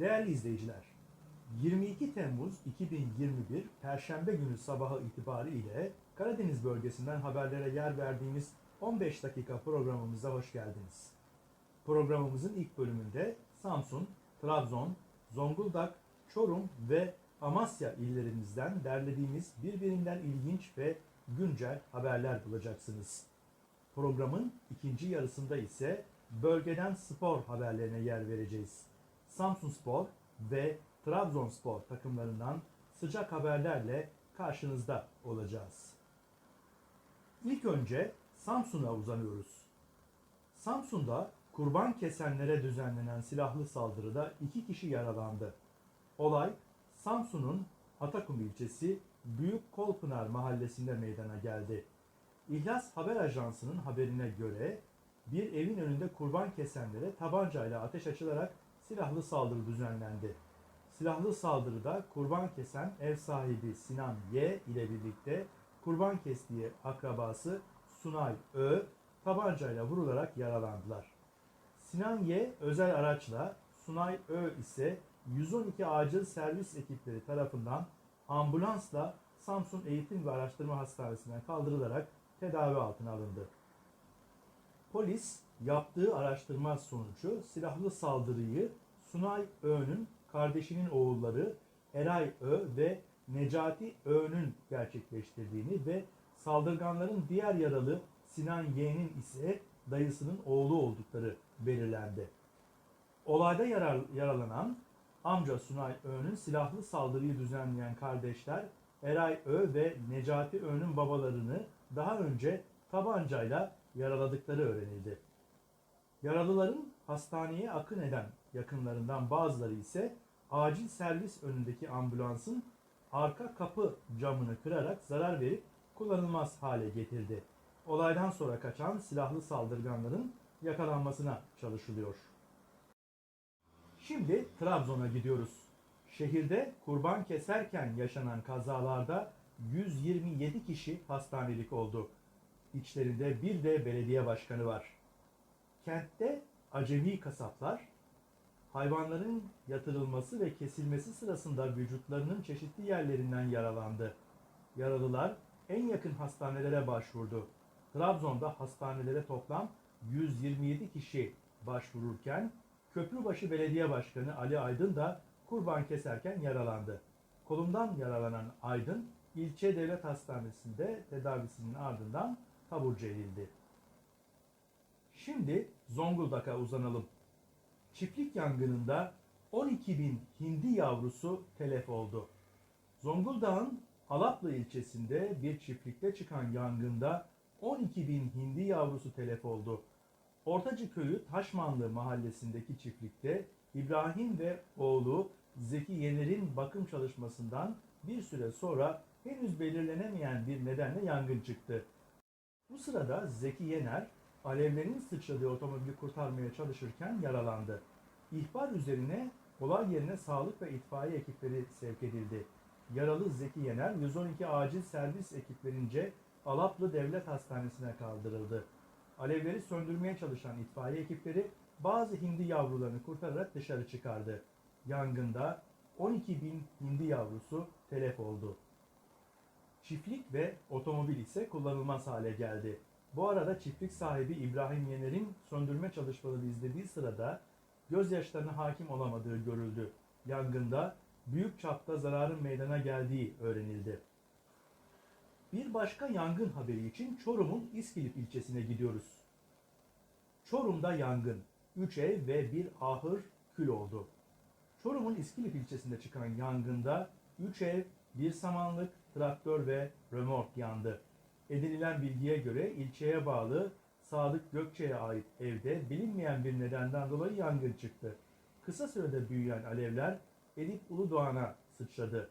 Değerli izleyiciler, 22 Temmuz 2021 Perşembe günü sabahı itibariyle Karadeniz bölgesinden haberlere yer verdiğimiz 15 dakika programımıza hoş geldiniz. Programımızın ilk bölümünde Samsun, Trabzon, Zonguldak, Çorum ve Amasya illerimizden derlediğimiz birbirinden ilginç ve güncel haberler bulacaksınız. Programın ikinci yarısında ise bölgeden spor haberlerine yer vereceğiz. Samsun Spor ve Trabzonspor takımlarından sıcak haberlerle karşınızda olacağız. İlk önce Samsun'a uzanıyoruz. Samsun'da kurban kesenlere düzenlenen silahlı saldırıda iki kişi yaralandı. Olay Samsun'un Atakum ilçesi Büyük Kolpınar mahallesinde meydana geldi. İhlas Haber Ajansı'nın haberine göre bir evin önünde kurban kesenlere tabancayla ateş açılarak silahlı saldırı düzenlendi. Silahlı saldırıda kurban kesen ev sahibi Sinan Y ile birlikte kurban kestiği akrabası Sunay Ö tabancayla vurularak yaralandılar. Sinan Y özel araçla, Sunay Ö ise 112 acil servis ekipleri tarafından ambulansla Samsun Eğitim ve Araştırma Hastanesi'ne kaldırılarak tedavi altına alındı. Polis yaptığı araştırma sonucu silahlı saldırıyı Sunay Ö'nün kardeşinin oğulları Eray Ö ve Necati Ö'nün gerçekleştirdiğini ve saldırganların diğer yaralı Sinan Y'nin ise dayısının oğlu oldukları belirlendi. Olayda yarar, yaralanan amca Sunay Ö'nün silahlı saldırıyı düzenleyen kardeşler Eray Ö ve Necati Ö'nün babalarını daha önce tabancayla yaraladıkları öğrenildi. Yaralıların hastaneye akın eden yakınlarından bazıları ise acil servis önündeki ambulansın arka kapı camını kırarak zarar verip kullanılmaz hale getirdi. Olaydan sonra kaçan silahlı saldırganların yakalanmasına çalışılıyor. Şimdi Trabzon'a gidiyoruz. Şehirde kurban keserken yaşanan kazalarda 127 kişi hastanelik oldu. İçlerinde bir de belediye başkanı var. Kentte acemi kasaplar hayvanların yatırılması ve kesilmesi sırasında vücutlarının çeşitli yerlerinden yaralandı. Yaralılar en yakın hastanelere başvurdu. Trabzon'da hastanelere toplam 127 kişi başvururken Köprübaşı Belediye Başkanı Ali Aydın da kurban keserken yaralandı. Kolundan yaralanan Aydın ilçe devlet hastanesinde tedavisinin ardından taburcu edildi. Şimdi Zonguldak'a uzanalım. Çiftlik yangınında 12 bin hindi yavrusu telef oldu. Zonguldak'ın Alaplı ilçesinde bir çiftlikte çıkan yangında 12 bin hindi yavrusu telef oldu. Ortacı köyü Taşmanlı mahallesindeki çiftlikte İbrahim ve oğlu Zeki Yener'in bakım çalışmasından bir süre sonra henüz belirlenemeyen bir nedenle yangın çıktı. Bu sırada Zeki Yener alevlerin sıçradığı otomobili kurtarmaya çalışırken yaralandı. İhbar üzerine olay yerine sağlık ve itfaiye ekipleri sevk edildi. Yaralı Zeki Yener 112 acil servis ekiplerince Alaplı Devlet Hastanesi'ne kaldırıldı. Alevleri söndürmeye çalışan itfaiye ekipleri bazı hindi yavrularını kurtararak dışarı çıkardı. Yangında 12 bin hindi yavrusu telef oldu. Çiftlik ve otomobil ise kullanılmaz hale geldi. Bu arada çiftlik sahibi İbrahim Yener'in söndürme çalışmalarını izlediği sırada gözyaşlarına hakim olamadığı görüldü. Yangında büyük çapta zararın meydana geldiği öğrenildi. Bir başka yangın haberi için Çorum'un İskilip ilçesine gidiyoruz. Çorum'da yangın. 3 ev ve bir ahır kül oldu. Çorum'un İskilip ilçesinde çıkan yangında 3 ev, bir samanlık, traktör ve römork yandı. Edinilen bilgiye göre ilçeye bağlı Sadık Gökçe'ye ait evde bilinmeyen bir nedenden dolayı yangın çıktı. Kısa sürede büyüyen alevler Edip Uludoğan'a sıçradı.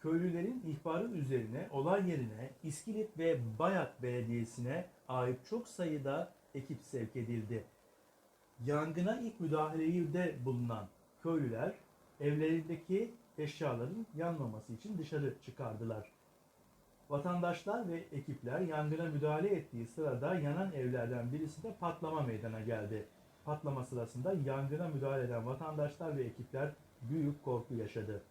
Köylülerin ihbarı üzerine olay yerine İskilip ve Bayat Belediyesi'ne ait çok sayıda ekip sevk edildi. Yangına ilk müdahalede bulunan köylüler evlerindeki eşyaların yanmaması için dışarı çıkardılar. Vatandaşlar ve ekipler yangına müdahale ettiği sırada yanan evlerden birisinde patlama meydana geldi. patlama sırasında yangına müdahale eden vatandaşlar ve ekipler büyük korku yaşadı.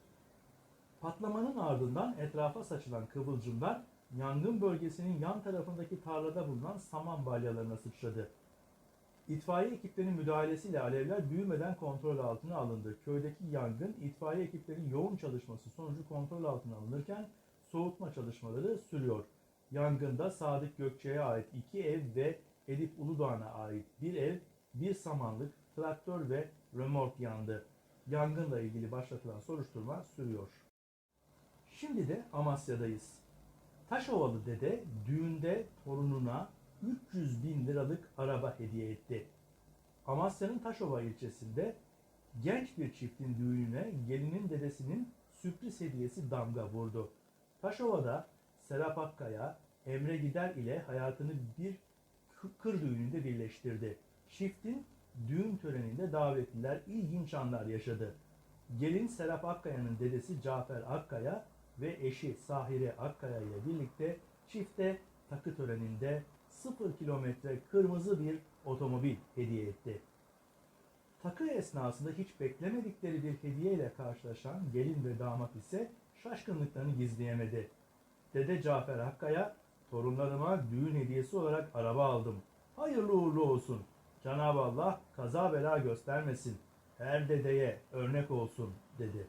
Patlamanın ardından etrafa saçılan kıvılcımlar yangın bölgesinin yan tarafındaki tarlada bulunan saman balyalarına sıçradı. İtfaiye ekiplerinin müdahalesiyle alevler büyümeden kontrol altına alındı. Köydeki yangın itfaiye ekiplerinin yoğun çalışması sonucu kontrol altına alınırken soğutma çalışmaları sürüyor. Yangında Sadık Gökçe'ye ait iki ev ve Elif Uludoğan'a ait bir ev, bir samanlık, traktör ve römork yandı. Yangınla ilgili başlatılan soruşturma sürüyor. Şimdi de Amasya'dayız. Taşovalı dede düğünde torununa 300 bin liralık araba hediye etti. Amasya'nın Taşova ilçesinde genç bir çiftin düğününe gelinin dedesinin sürpriz hediyesi damga vurdu. Taşova'da Serap Akkaya, Emre Gider ile hayatını bir kı- kır düğününde birleştirdi. Çiftin düğün töreninde davetliler ilginç anlar yaşadı. Gelin Serap Akkaya'nın dedesi Cafer Akkaya ve eşi Sahire Akkaya ile birlikte çifte takı töreninde 0 kilometre kırmızı bir otomobil hediye etti. Takı esnasında hiç beklemedikleri bir hediye ile karşılaşan gelin ve damat ise şaşkınlıklarını gizleyemedi. Dede Cafer Akkaya, torunlarıma düğün hediyesi olarak araba aldım. Hayırlı uğurlu olsun. Cenab-ı Allah kaza bela göstermesin. Her dedeye örnek olsun dedi.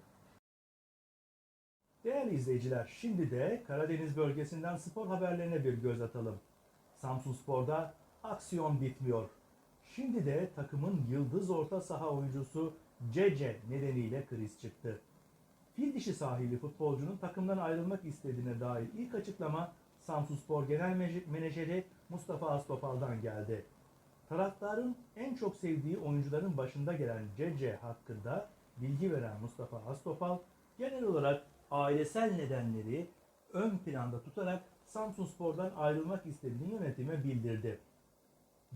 Değerli izleyiciler, şimdi de Karadeniz bölgesinden spor haberlerine bir göz atalım. Samsun Spor'da aksiyon bitmiyor. Şimdi de takımın yıldız orta saha oyuncusu Cece nedeniyle kriz çıktı. Fil dişi sahili futbolcunun takımdan ayrılmak istediğine dair ilk açıklama Samsunspor Genel Meje- Menajeri Mustafa Astopal'dan geldi. Taraftarın en çok sevdiği oyuncuların başında gelen Cece hakkında bilgi veren Mustafa Astopal genel olarak ailesel nedenleri ön planda tutarak Samsunspor'dan ayrılmak istediğini yönetime bildirdi.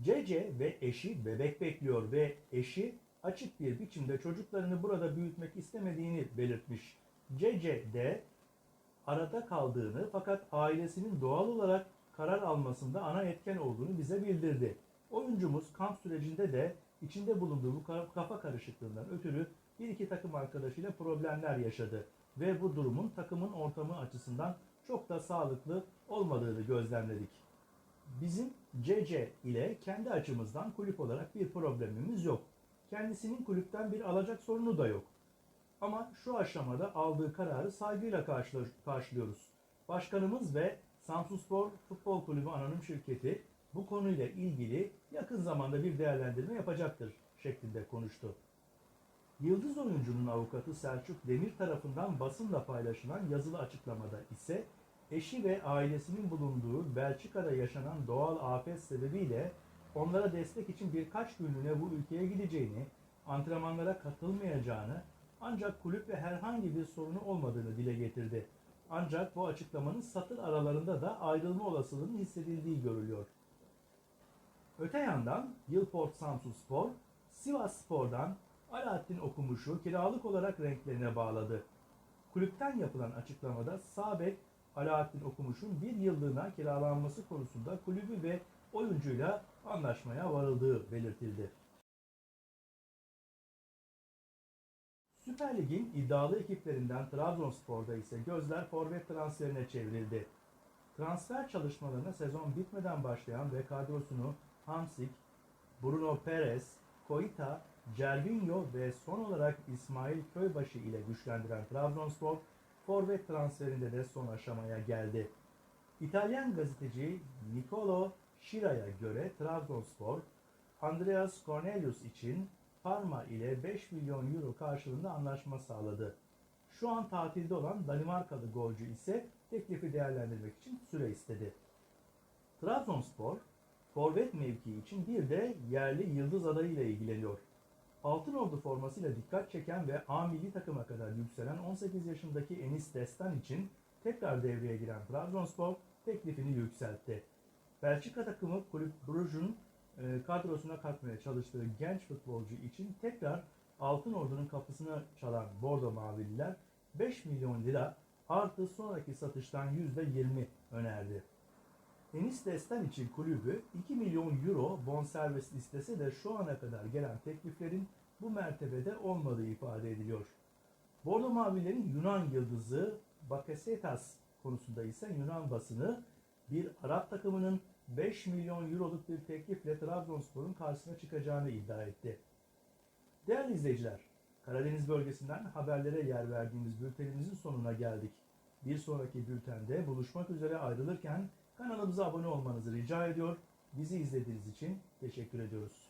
CC ve eşi bebek bekliyor ve eşi açık bir biçimde çocuklarını burada büyütmek istemediğini belirtmiş. CC de arada kaldığını fakat ailesinin doğal olarak karar almasında ana etken olduğunu bize bildirdi. Oyuncumuz kamp sürecinde de içinde bulunduğu bu ka- kafa karışıklığından ötürü bir iki takım arkadaşıyla problemler yaşadı ve bu durumun takımın ortamı açısından çok da sağlıklı olmadığını gözlemledik. Bizim CC ile kendi açımızdan kulüp olarak bir problemimiz yok. Kendisinin kulüpten bir alacak sorunu da yok. Ama şu aşamada aldığı kararı saygıyla karşılıyoruz. Başkanımız ve Samsunspor Futbol Kulübü Anonim Şirketi bu konuyla ilgili yakın zamanda bir değerlendirme yapacaktır şeklinde konuştu. Yıldız oyuncunun avukatı Selçuk Demir tarafından basınla paylaşılan yazılı açıklamada ise eşi ve ailesinin bulunduğu Belçika'da yaşanan doğal afet sebebiyle onlara destek için birkaç günlüğüne bu ülkeye gideceğini, antrenmanlara katılmayacağını ancak kulüple herhangi bir sorunu olmadığını dile getirdi. Ancak bu açıklamanın satır aralarında da ayrılma olasılığının hissedildiği görülüyor. Öte yandan Yılport Samsunspor, Sivas Spor'dan Alaaddin Okumuş'u kiralık olarak renklerine bağladı. Kulüpten yapılan açıklamada Sabek Alaaddin Okumuş'un bir yıllığına kiralanması konusunda kulübü ve oyuncuyla anlaşmaya varıldığı belirtildi. Süper Lig'in iddialı ekiplerinden Trabzonspor'da ise gözler forvet transferine çevrildi. Transfer çalışmalarına sezon bitmeden başlayan ve kadrosunu Hamsik, Bruno Perez, Koita, Cervinho ve son olarak İsmail Köybaşı ile güçlendiren Trabzonspor, forvet transferinde de son aşamaya geldi. İtalyan gazeteci Nicolo Şira'ya göre Trabzonspor, Andreas Cornelius için Parma ile 5 milyon euro karşılığında anlaşma sağladı. Şu an tatilde olan Danimarkalı golcü ise teklifi değerlendirmek için süre istedi. Trabzonspor, forvet mevkii için bir de yerli yıldız adayıyla ilgileniyor. Altınordu formasıyla dikkat çeken ve A milli takıma kadar yükselen 18 yaşındaki Enis Destan için tekrar devreye giren Trabzonspor teklifini yükseltti. Belçika takımı Kulüp Brugge'un e, kadrosuna katmaya çalıştığı genç futbolcu için tekrar Altınordu'nun kapısını çalan Bordo Mavililer 5 milyon lira artı sonraki satıştan %20 önerdi. Enis Destan için kulübü 2 milyon euro bonservis istese de şu ana kadar gelen tekliflerin bu mertebede olmadığı ifade ediliyor. Bordo Mavilerin Yunan yıldızı Bakasetas konusunda ise Yunan basını bir Arap takımının 5 milyon euroluk bir teklifle Trabzonspor'un karşısına çıkacağını iddia etti. Değerli izleyiciler, Karadeniz bölgesinden haberlere yer verdiğimiz bültenimizin sonuna geldik. Bir sonraki bültende buluşmak üzere ayrılırken kanalımıza abone olmanızı rica ediyor. Bizi izlediğiniz için teşekkür ediyoruz.